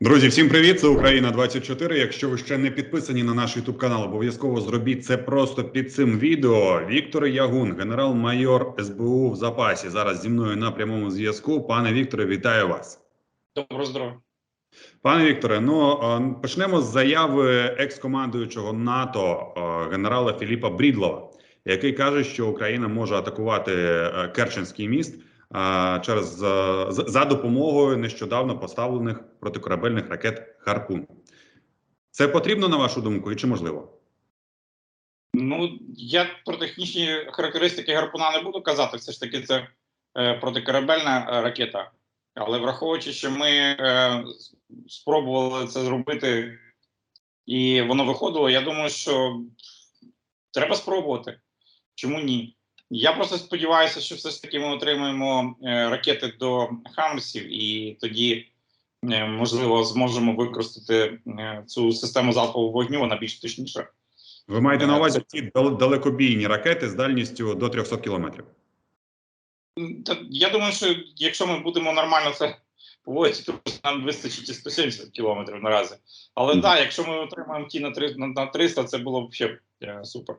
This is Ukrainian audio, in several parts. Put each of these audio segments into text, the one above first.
Друзі, всім привіт! Це Україна 24. Якщо ви ще не підписані на наш YouTube канал, обов'язково зробіть це просто під цим відео. Віктор Ягун, генерал-майор СБУ в запасі. Зараз зі мною на прямому зв'язку. Пане Вікторе, вітаю вас. Доброго здоров'я. Пане Вікторе, ну почнемо з заяви екс-командуючого НАТО генерала Філіпа Брідлова, який каже, що Україна може атакувати е, Керченський міст через е, за допомогою нещодавно поставлених протикорабельних ракет Харпун. Це потрібно на вашу думку, і чи можливо? Ну я про технічні характеристики гарпуна не буду казати. Все ж таки, це е, протикорабельна е, ракета. Але враховуючи, що ми е, спробували це зробити, і воно виходило, я думаю, що треба спробувати. Чому ні? Я просто сподіваюся, що все ж таки ми отримаємо е, ракети до Хаммерсів, і тоді, е, можливо, зможемо використати е, цю систему залпового вогню, вона більш точніша. Ви маєте на увазі ті далекобійні ракети з дальністю до 300 кілометрів? Я думаю, що якщо ми будемо нормально це поводити, то нам вистачить і 170 кілометрів наразі. Але так, Мгм. да, якщо ми отримаємо ті на, три- на, на 300, це було б ще супер.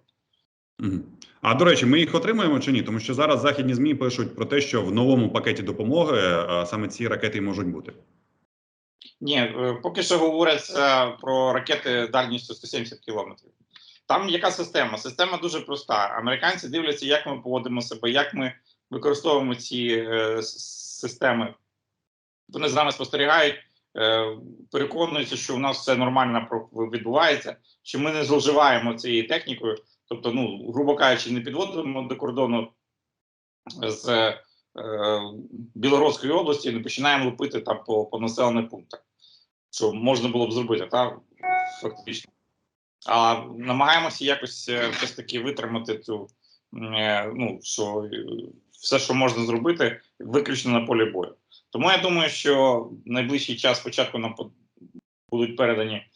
А до речі, ми їх отримаємо чи ні? Тому що зараз західні змі пишуть про те, що в новому пакеті допомоги е, саме ці ракети можуть бути. Ні, е, поки що говориться про ракети дальністю 170 кілометрів. Там яка система? Система дуже проста. Американці дивляться, як ми поводимо себе, як ми використовуємо ці е, системи. Вони з нами спостерігають, е, переконуються, що у нас все нормально відбувається, що ми не зловживаємо цією технікою. Тобто, ну, грубо кажучи, не підводимо до кордону з е, Білоруської області, і не починаємо лупити там по, по населених пунктах, що можна було б зробити, так, фактично. А намагаємося якось е, все ж таки витримати цю, е, ну, що е, все, що можна зробити, виключно на полі бою. Тому я думаю, що найближчий час спочатку нам будуть передані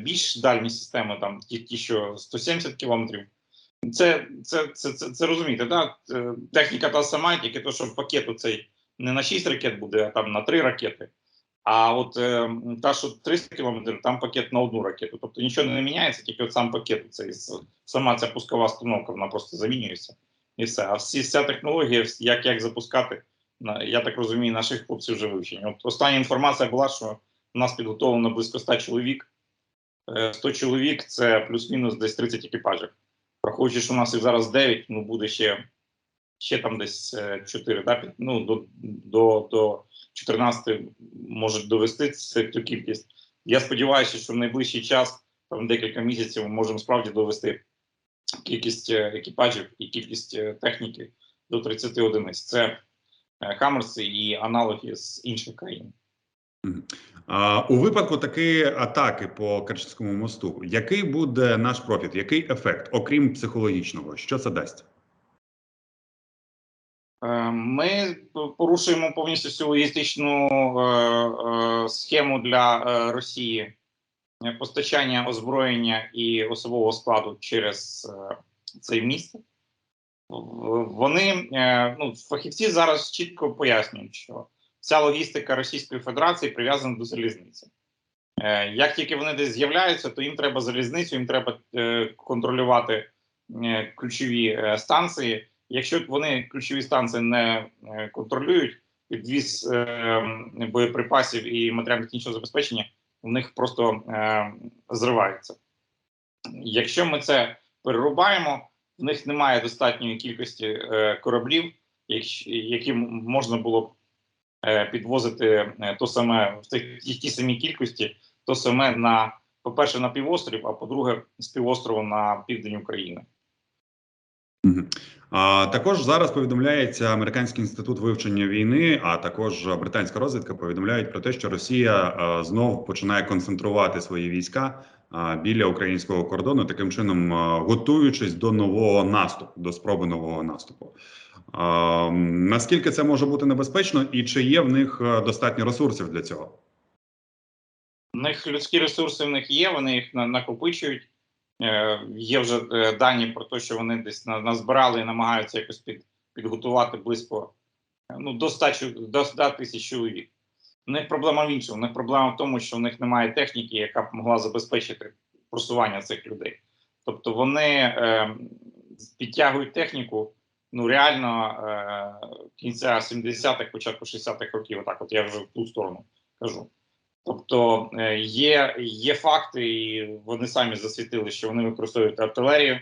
більш дальні системи, там ті, ті що 170 кілометрів. Це, це, це, це, це розумієте, да? Е, техніка та сама, тільки то, що пакет цей не на 6 ракет буде, а там на 3 ракети. А от е, та, що 300 кілометрів, там пакет на одну ракету. Тобто нічого не міняється, тільки от сам пакет, цей, сама ця пускова установка, вона просто замінюється. І все. А всі, вся технологія, як, як запускати, я так розумію, наших хлопців вже вивчені. От остання інформація була, що у нас підготовлено близько 100 чоловік. Е, 100 чоловік це плюс-мінус десь 30 екіпажів. Враховуючи, що у нас їх зараз 9, ну буде ще, ще там десь е, 4, да? під- ну, до, до, до 14 можуть довести цю кількість. Я сподіваюся, що в найближчий час, там декілька місяців, ми можемо справді довести кількість е, екіпажів і кількість е, техніки до 30 одиниць. Це е, Хаммерси і аналоги з інших країн. У випадку такої атаки по Керченському мосту, який буде наш профіт? Який ефект, окрім психологічного? Що це дасть? Е, Ми порушуємо повністю всю логістичну е, е, схему для Росії постачання озброєння і особового складу через цей міст. Вони ну, фахівці зараз чітко пояснюють, що вся логістика Російської Федерації прив'язана до залізниці. Е, Як тільки вони десь з'являються, то їм треба залізницю, їм треба е, контролювати е, ключові станції. Якщо вони ключові станції не контролюють, підвіз боєприпасів і матеріально-технічного забезпечення у них просто зривається. Якщо ми це перерубаємо, в них немає достатньої кількості кораблів, які можна було б підвозити е, то саме в тих ті, самі кількості, то саме на, по-перше, на півострів, а по-друге, з півострову на південь України. А також зараз повідомляється Американський інститут вивчення війни, а також британська розвідка повідомляють про те, що Росія е, знов починає концентрувати свої війська е, біля українського кордону, таким чином е, готуючись до нового наступу, до спроби нового наступу. Е, Наскільки це може бути небезпечно, і чи є в них е, достатньо ресурсів для цього? У них людські ресурси в них є, вони їх на- накопичують. Е, є вже е, дані про те, що вони десь на- назбирали і намагаються якось під, підготувати близько ну, до 100, до 100 тисяч чоловік. У них проблема в іншому. У них проблема в тому, що в них немає техніки, яка б могла забезпечити просування цих людей. Тобто вони е, підтягують техніку. Ну реально е, кінця 70-х, початку 60-х років, отак от я вже в ту сторону кажу. Тобто е, є, є факти, і вони самі засвітили, що вони використовують артилерію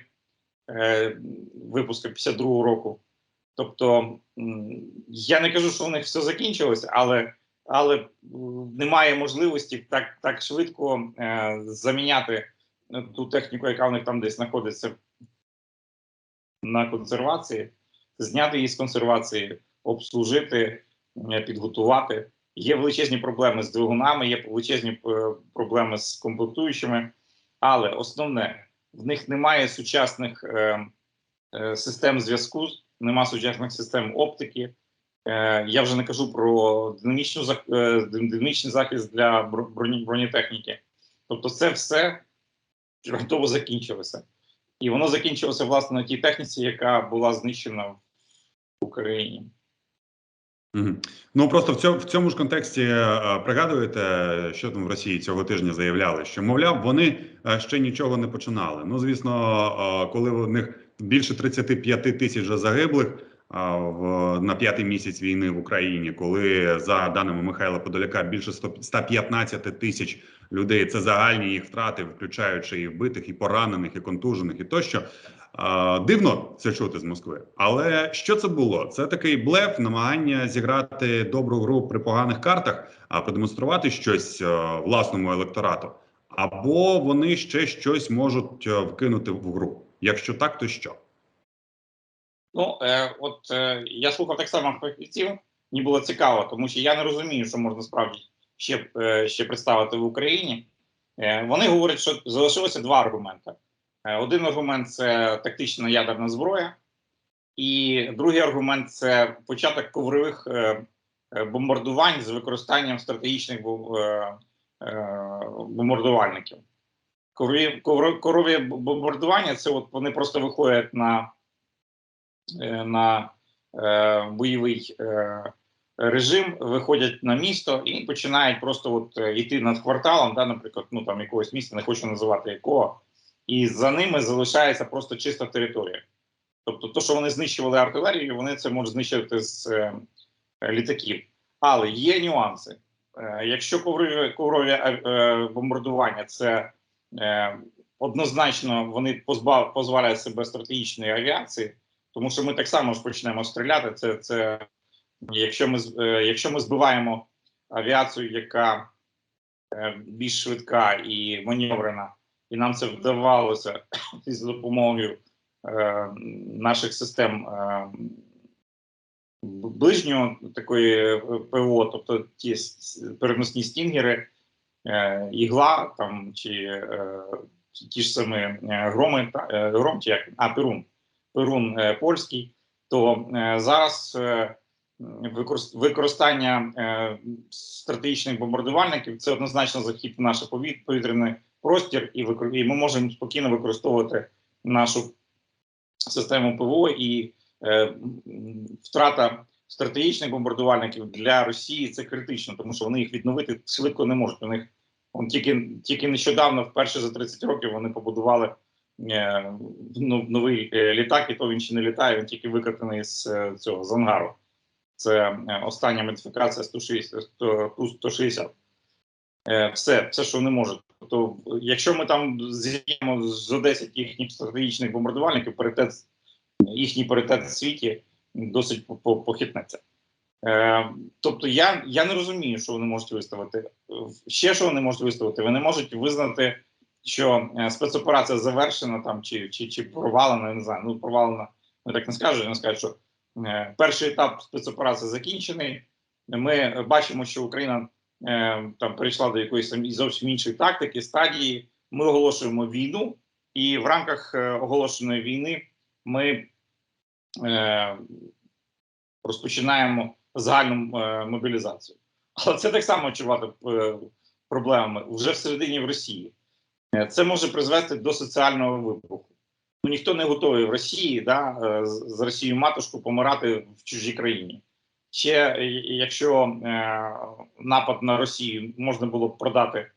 е, випуску 52-го року. Тобто я не кажу, що у них все закінчилося, але, але немає можливості так, так швидко е, заміняти е, ту техніку, яка в них там десь знаходиться на консервації, зняти її з консервації, обслужити, підготувати. Є величезні проблеми з двигунами, є величезні е, проблеми з комплектуючими, але основне в них немає сучасних е, е, систем зв'язку, немає сучасних систем оптики. Е, я вже не кажу про динамічний захист для бро- броні, бронетехніки. Тобто, це все готово закінчилося. І воно закінчилося власне на тій техніці, яка була знищена в Україні. Угу. Ну просто в цьому в цьому ж контексті е, пригадуєте, що там в Росії цього тижня заявляли, що мовляв, вони е, ще нічого не починали. Ну звісно, е, коли в них більше 35 тисяч загиблих на п'ятий місяць війни в Україні, коли за даними Михайла Подоляка більше 100 115 тисяч людей це загальні їх втрати, включаючи і вбитих, і поранених, і контужених, і тощо. Дивно це чути з Москви, але що це було? Це такий блеф, намагання зіграти добру гру при поганих картах, а продемонструвати щось е, власному електорату, або вони ще щось можуть е, вкинути в гру. Якщо так, то що? Ну, е, от е, я слухав так само фахівців, мені було цікаво, тому що я не розумію, що можна справді ще, е, ще представити в Україні. Е, вони говорять, що залишилося два аргументи. Е, один аргумент це тактична ядерна зброя, і другий аргумент це початок коврових е, е, бомбардувань з використанням стратегічних е, е, бомбардувальників. Коврові, ковро- коврові бомбардування це от вони просто виходять на на е, бойовий е, режим, виходять на місто і починають просто от е, йти над кварталом, да, наприклад, ну там якогось міста, не хочу називати якого, і за ними залишається просто чиста територія. Тобто, то, що вони знищували артилерію, вони це можуть знищити з е, літаків. Але є нюанси. Е, якщо коврові, коврові е, е, бомбардування це е, однозначно вони позбав, дозволяють себе стратегічної авіації, тому що ми так само ж почнемо стріляти. Це, це якщо ми е, якщо ми збиваємо авіацію, яка е, більш швидка і маневрена, і нам це вдавалося з допомогою е, наших систем е, ближнього такої е, ПВО, тобто ті переносні стінгери, е, ігла там чи е, ті- ж самі громи, та- гром чи як а Перун, Перун е, польський, то е, зараз е, використання стратегічних бомбардувальників це однозначно захід в наш повітряний простір, і, ми можемо спокійно використовувати нашу систему ПВО і втрата стратегічних бомбардувальників для Росії це критично, тому що вони їх відновити швидко не можуть. У них тільки, тільки нещодавно, вперше за 30 років, вони побудували новий е, літак, і то він ще не літає, він тільки викатаний з е, цього з ангару. Це е, остання модифікація 160. 100 Ту-160. Е, все, все, що вони можуть. Тобто, якщо ми там з'їмо з 10 їхніх стратегічних бомбардувальників, паритет, їхній паритет в світі досить по- по- похитнеться. Е, тобто я, я не розумію, що вони можуть виставити. Ще що вони можуть виставити? Вони можуть визнати, що е, спецоперація завершена там чи, чи, чи провалена, я не знаю. Ну, провалена, ми так не скажуть, вони скажуть, що е, перший етап спецоперації закінчений. Ми бачимо, що Україна е, там перейшла до якоїсь там зовсім іншої тактики, стадії. Ми оголошуємо війну, і в рамках оголошеної війни ми е, розпочинаємо загальну е, мобілізацію. Але це так само чувати проблемами вже всередині в Росії. Е, Це може призвести до соціального вибуху. Ну ніхто не готовий в Росії да, е, з Росією матушку помирати в чужій країні. ще е, якщо е, напад на Росію можна було б продати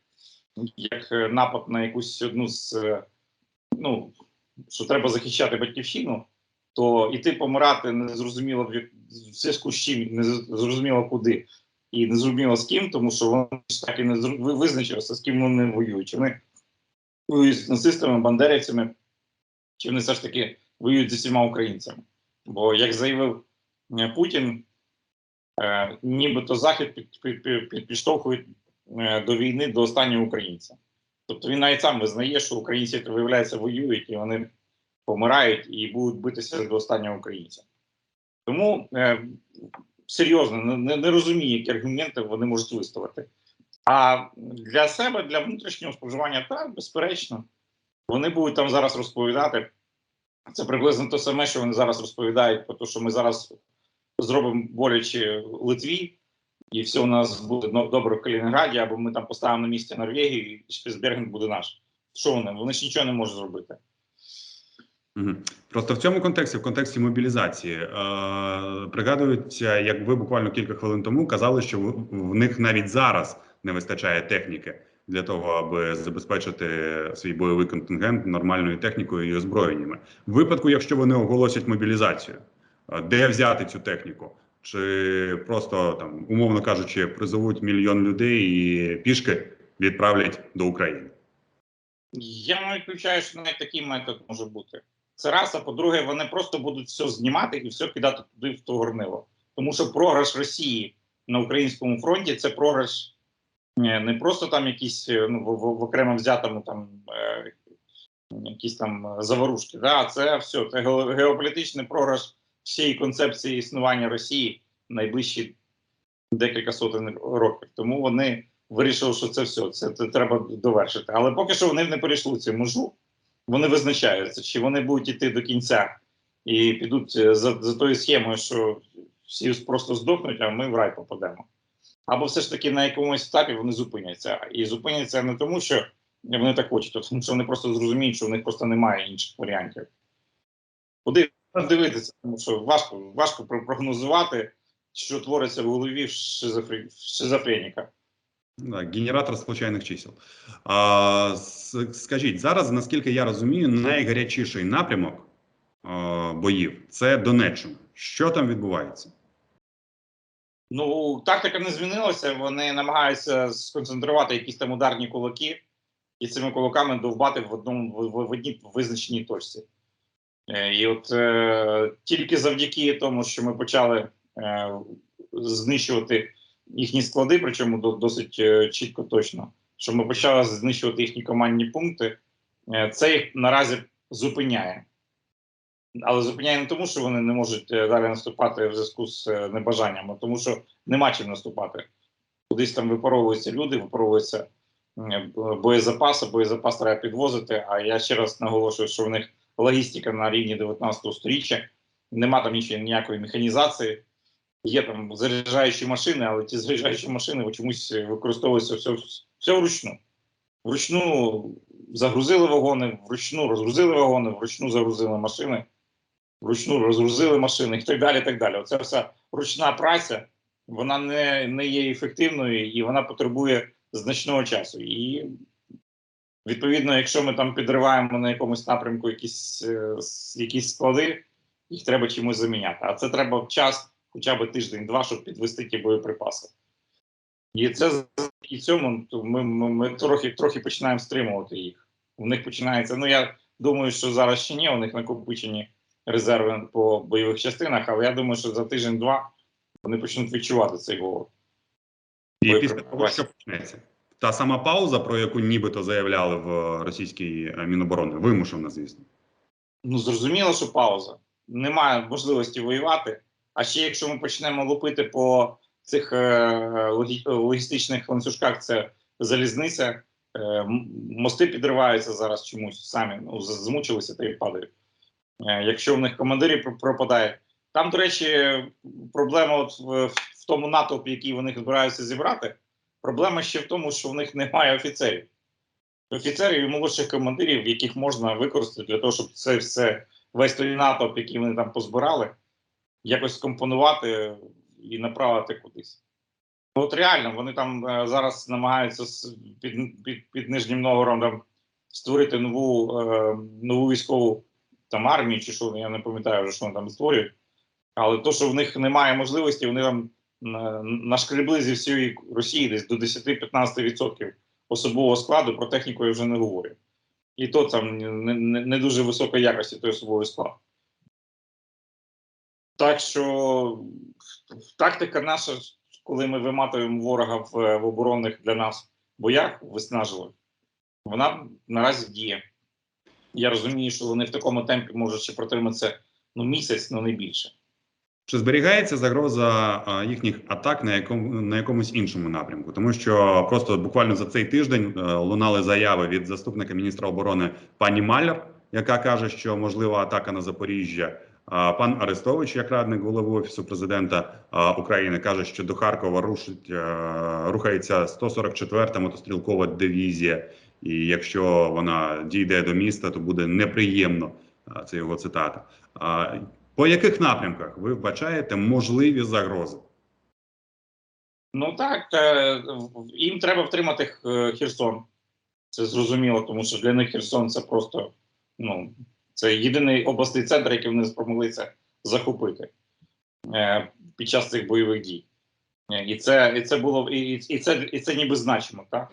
як напад на якусь одну з ну що треба захищати батьківщину, то іти помирати не зрозуміло в зв'язку з чим, не з- зрозуміло куди. І не зрозуміло з ким, тому що вони ж так і не визначилися, з ким вони воюють. Вони воюють з нацистами, бандерівцями, чи вони все ж таки воюють з усіма українцями. Бо, як заявив е, Путін, е, нібито Захід під, під, під, під, підштовхує е, до війни до останнього українця. Тобто він навіть сам визнає, що українці, виявляється, воюють і вони помирають і будуть битися до останнього українця. Тому е, серйозно не, не розумію, які аргументи вони можуть виставити. А для себе, для внутрішнього споживання, так, безперечно, вони будуть там зараз розповідати. Це приблизно те саме, що вони зараз розповідають, про те, що ми зараз зробимо боляче Литві, і все у нас буде добре в Калінінграді, або ми там поставимо на місці Норвегію, і Шпіцберген буде наш. Що вони? Вони ж нічого не можуть зробити. Просто в цьому контексті, в контексті мобілізації, е, пригадується, як ви буквально кілька хвилин тому казали, що в них навіть зараз не вистачає техніки для того, аби забезпечити свій бойовий контингент нормальною технікою і озброєннями. В випадку, якщо вони оголосять мобілізацію, де взяти цю техніку? Чи просто там, умовно кажучи, призовуть мільйон людей і пішки відправлять до України? Я не виключаю, що навіть такий метод може бути. Це раз, а по-друге, вони просто будуть все знімати і все кидати туди в то горнило. Тому що програш Росії на українському фронті це програш не просто там якісь е, ну, в, в, в окремо взятому там е, якісь там заворушки. Да? Це все, це геополітичний програш всієї концепції існування Росії найближчі декілька сотень років. Тому вони вирішили, що це все, це, це треба довершити. Але поки що вони не перейшли цю межу, вони визначаються, чи вони будуть йти до кінця і підуть е, за, за тою схемою, що всі просто здохнуть, а ми в рай попадемо. Або все ж таки на якомусь етапі вони зупиняться. І зупиняться не тому, що вони так хочуть, а тому що вони просто зрозуміють, що в них просто немає інших варіантів. Куди дивитися, тому що важко, важко про- прогнозувати, що твориться в голові шизофреніка. Да, генератор случайних чисел. А, скажіть, зараз, наскільки я розумію, найгарячіший напрямок а, боїв це Донеччина. Що там відбувається? Ну, тактика не змінилася. Вони намагаються сконцентрувати якісь там ударні кулаки і цими кулаками довбати в одному в, в, одній визначеній точці. Е, і от е, тільки завдяки тому, що ми почали е, знищувати їхні склади, причому до, досить е, чітко точно, що ми почали знищувати їхні командні пункти, е, це їх наразі зупиняє. Але зупиняє не тому, що вони не можуть е, далі наступати в зв'язку з е, небажанням, а тому що нема чим наступати. Кудись там випаровуються люди, випаровуються е, боєзапаси, боєзапас треба підвозити. А я ще раз наголошую, що в них логістика на рівні 19 сторіччя, нема там нічої ніякої механізації. Є там заряджаючі машини, але ті заряджаючі машини чомусь використовуються все, все вручну. Вручну загрузили вагони, вручну розгрузили вагони, вручну загрузили машини, вручну розгрузили машини і так далі. так далі. Оце вся ручна праця, вона не, не є ефективною і вона потребує значного часу. І відповідно, якщо ми там підриваємо на якомусь напрямку якісь, е, якісь склади, їх треба чимось заміняти. А це треба час, хоча б тиждень-два, щоб підвести ті боєприпаси. І це і цьому ми, ми, ми трохи, трохи починаємо стримувати їх. У них починається. Ну я думаю, що зараз ще ні, у них накопичені резерви по бойових частинах, але я думаю, що за тиждень-два вони почнуть відчувати цей голод. І після того, що почнеться? Та сама пауза, про яку нібито заявляли в російській е, Міноборони, вимушена, звісно. Ну зрозуміло, що пауза. Немає можливості воювати. А ще якщо ми почнемо лупити по цих е, логістичних ланцюжках, це залізниця, е, мости підриваються зараз чомусь самі, ну змучилися та й падають. Е, якщо в них командирі про- пропадають. Там, до речі, проблема от в, в тому натовпі, який вони збираються зібрати. Проблема ще в тому, що в них немає офіцерів. Офіцерів і молодших командирів, яких можна використати для того, щоб це все весь той натовп, який вони там позбирали, якось скомпонувати і направити кудись. Ну, От реально, вони там е, зараз намагаються під, під, під Нижнім Новгородом створити нову, е, нову військову там армію, чи що, я не пам'ятаю вже, що вони там створюють. Але то, що в них немає можливості, вони там нашкребли зі всієї Росії десь до 10-15% особового складу, про техніку я вже не говорю. І то там не, не, не дуже високої якості той особовий склад. Так що тактика наша, коли ми виматуємо ворога в, в оборонних для нас боях, виснажливих, вона наразі діє. Я розумію, що вони в такому темпі можуть ще протриматися ну, місяць, ну не більше. Чи зберігається загроза їхніх атак на якому на якомусь іншому напрямку? Тому що просто буквально за цей тиждень е, лунали заяви від заступника міністра оборони пані Маляр, яка каже, що можлива атака на Запоріжжя. А пан Арестович, як радник голови офісу президента України, каже, що до Харкова рушить е, рухається 144-та мотострілкова дивізія, і якщо вона дійде до міста, то буде неприємно. Це його цитата. А, по яких напрямках ви вбачаєте можливі загрози? Ну так, е, їм треба втримати е, Херсон. Це зрозуміло, тому що для них Херсон це просто ну, це єдиний обласний центр, який вони спромоглися захопити е, під час цих бойових дій. І це, і це було і, і це, і це ніби значимо. Так?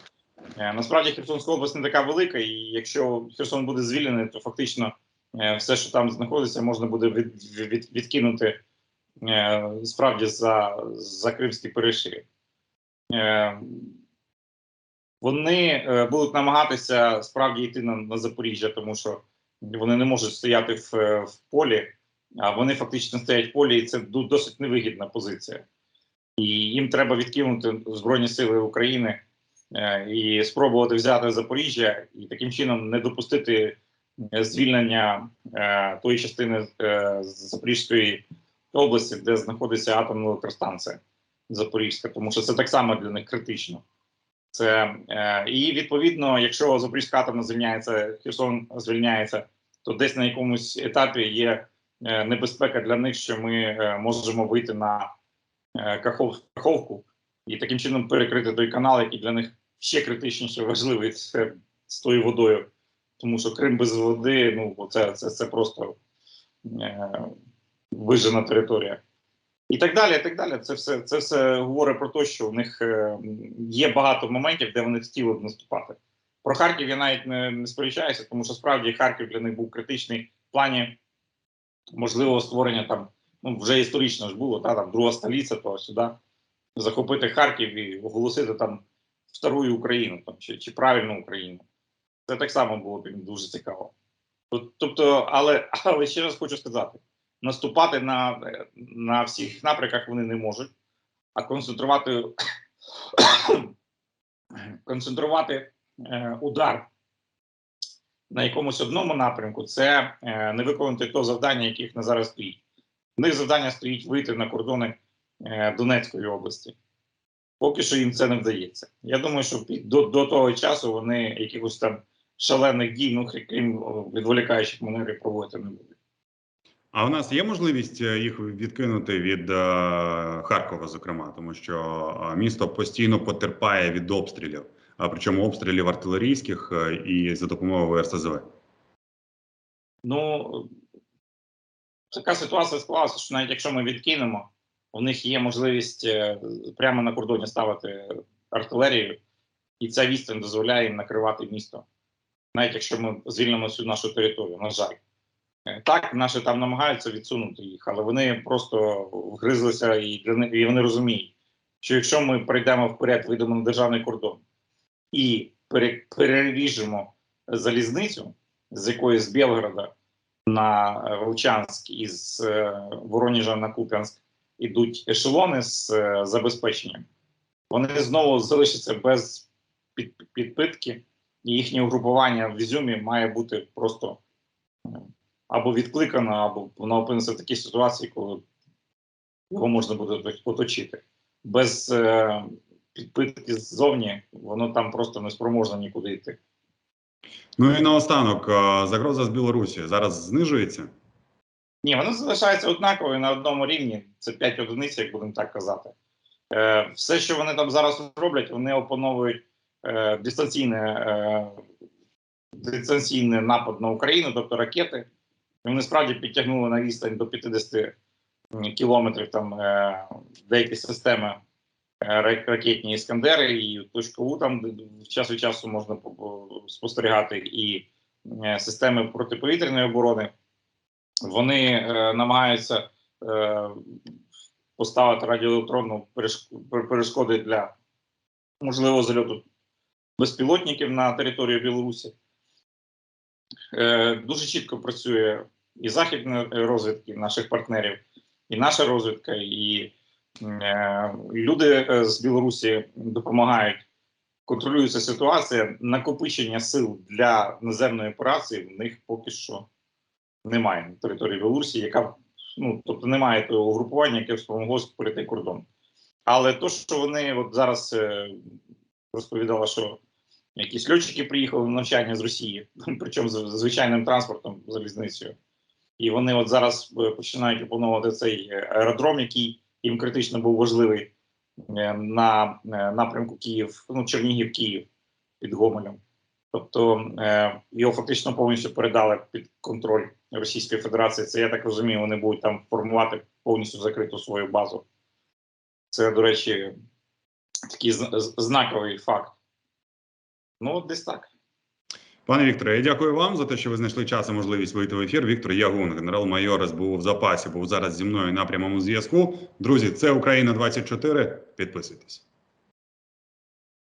Е, Насправді Херсонська область не така велика, і якщо Херсон буде звільнений, то фактично е, все, що там знаходиться, можна буде від, від, відкинути е, справді за, за Кримський перешив. Вони будуть намагатися справді йти на, на Запоріжжя, тому що вони не можуть стояти в, в полі, а вони фактично стоять в полі, і це досить невигідна позиція. І їм треба відкинути Збройні Сили України і спробувати взяти Запоріжжя, і таким чином не допустити е, звільнення е, тої частини е, Запорізької області, де знаходиться атомна електростанція Запорізька, тому що це так само для них критично. Це е, і відповідно, якщо Запорізька атомна звільняється, Херсон звільняється, то десь на якомусь етапі є е, небезпека для них, що ми е, можемо вийти на е, Каховку і таким чином перекрити той канал, який для них ще критичніше важливий це з тою водою. Тому що Крим без води, ну це, це, це просто е, вижена територія. І так далі, і так далі. Це все, це все говорить про те, що у них е, є багато моментів, де вони хотіли б наступати. Про Харків я навіть не, не сперечаюся, тому що справді Харків для них був критичний в плані можливого створення там, ну вже історично ж було, та, там друга столиця, того сюди, захопити Харків і оголосити там вторую Україну там, чи, чи правильну Україну. Це так само було б дуже цікаво. Тобто, але, але ще раз хочу сказати: наступати на, на всіх напрямках вони не можуть, а концентрувати, концентрувати е, удар на якомусь одному напрямку це е, не виконати то завдання, яке їх на зараз стоїть. У них завдання стоїть вийти на кордони е, Донецької області. Поки що їм це не вдається. Я думаю, що до, до того часу вони якихось там шалених дій, ну крім відволікаючих маневрів, проводити не будуть. А у нас є можливість е, їх відкинути від е, Харкова, зокрема, тому що е, місто постійно потерпає від обстрілів, а причому обстрілів артилерійських е, і за допомогою РСЗВ. Ну така ситуація склалася, що навіть якщо ми відкинемо, у них є можливість е, прямо на кордоні ставити артилерію, і ця відстань дозволяє їм накривати місто, навіть якщо ми звільнимо всю нашу територію, на жаль. Е, Так, наші там намагаються відсунути їх, але вони просто вгризлися і і вони розуміють, що якщо ми прийдемо вперед, вийдемо на державний кордон і переріжемо залізницю з якоїсь з Білгорода на е, Волчанськ і з е, Воронежа на Куп'янськ ідуть ешелони з е, забезпеченням, вони знову залишаться без підпитки, і їхнє угрупування в Ізюмі має бути просто е, або відкликано, або воно опиниться в такій ситуації, коли його можна буде оточити. Без е, підпитки ззовні воно там просто не спроможне нікуди йти. Ну і наостанок, загроза з Білорусі зараз знижується. Ні, вони залишаються однакові на одному рівні. Це 5 одиниць, як будемо так казати. Е, все, що вони там зараз роблять, вони опановують е, дистанційне, е, дистанційний напад на Україну, тобто ракети. Вони справді підтягнули на відстань до 50 кілометрів там е, деякі системи е, ракетні іскандери, і точку У там де час від часу можна по- по- спостерігати, і е, системи протиповітряної оборони. Вони е, намагаються е, поставити радіоелектронну перешк- перешкоди для можливого зальоту безпілотників на територію Білорусі. Е, дуже чітко працює і західна розвідки наших партнерів, і наша розвідка, і люди з Білорусі допомагають. Контролюється ситуація. Накопичення сил для наземної операції в них поки що немає на території Білорусі, яка ну тобто немає того угрупування, яке спомогло перейти кордон. Але то, що вони от зараз е, розповідали, що якісь льотчики приїхали на навчання з Росії, причому з звичайним транспортом, залізницею, і вони от зараз е, починають опановувати цей е, аеродром, який їм критично був важливий на напрямку Київ, ну Чернігів, Київ під Гомелем. Тобто е, його фактично повністю передали під контроль Російської Федерації. Це я так розумію, вони будуть там формувати повністю закриту свою базу. Це, до речі, такий знаковий факт. Ну, десь так. Пане Вікторе, я дякую вам за те, що ви знайшли час і можливість вийти в ефір. Віктор Ягун, генерал-майор СБУ в запасі, був зараз зі мною на прямому зв'язку. Друзі, це Україна 24 Підписуйтесь.